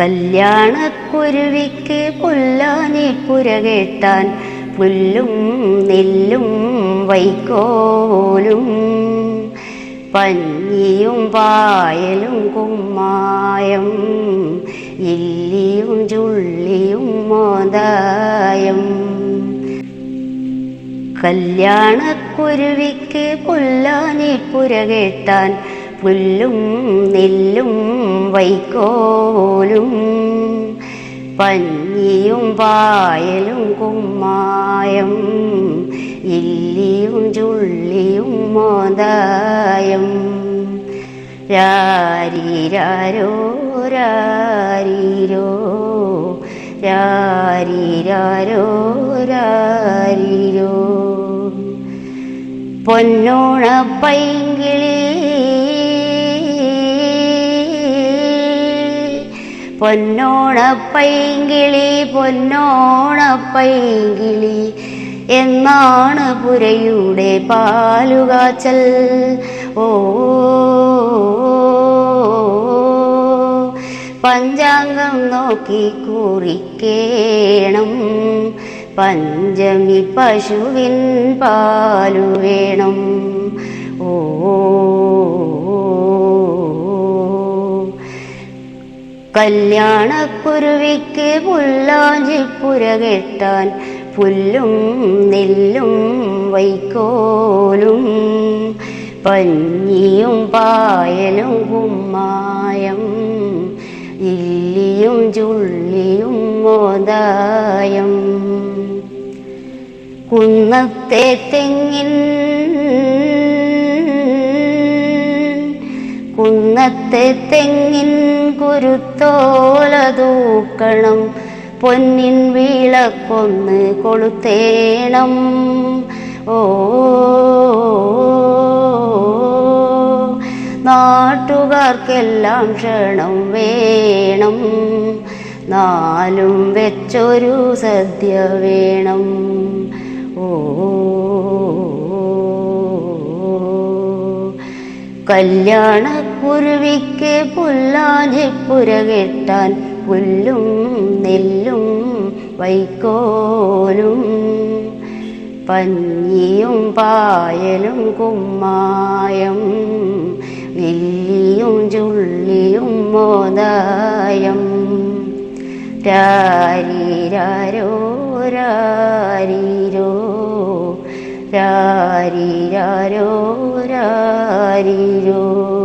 കല്യാണക്കുരുവിക്ക് പുല്ലാനിപ്പുര കേട്ടാൻ പുല്ലും നെല്ലും വൈക്കോലും. പഞ്ഞിയും പായലും കുമ്മായം ഇല്ലിയും ചുള്ളിയും മോദായം. കല്യാണക്കുരുവിക്ക് പുല്ലാനിപ്പുര കേട്ടാൻ പുല്ലും നെല്ലും വൈക്കോലും പഞ്ഞിയും വായലും കുമ്മായം ഇല്ലിയും ചുള്ളിയും മോദായം. രാരീരാരോ രാരീരോ. പൊന്നോണ പൈങ്കിളി പൊന്നോണ പൈങ്കിളി എന്നാണ് പുരയുടെ പാലുകാച്ചൽ. ഓ പഞ്ചാംഗം നോക്കി കുറിക്കേണം. പഞ്ചമി പശുവിൻ പാലു വേണം കല്യാണക്കുരുവിക്ക് പുല്ലാഞ്ചി പുരകെട്ടാൻ പുല്ലും നെല്ലും വൈക്കോലും പഞ്ഞിയും പായലും കുമ്മായം ഇല്ലിയും ചുള്ളിയും മോദായം. കുന്നത്തെ തെങ്ങിൻ കുന്നത്തെ തെങ്ങിൻ കുരുത്തോല തൂക്കണം പൊന്നിൻ വിളക്കൊന്ന് കൊളുത്തേണം. ഓ നാട്ടുകാർക്കെല്ലാം ക്ഷണം വേണം. നാലും വെച്ചൊരു സദ്യ വേണം. ഓ കല്യാണക്കുരുവിക്ക് പുല്ലാഞ്ഞിപ്പുര കെട്ടാൻ പുല്ലും നെല്ലും വൈക്കോലും പഞ്ഞിയും പായലും കുമ്മായം വില്ലിയും ചുള്ളിയും മോദായം. രാരീരാരോ രാരീരോ രാരീരാരോ രാരീരോ.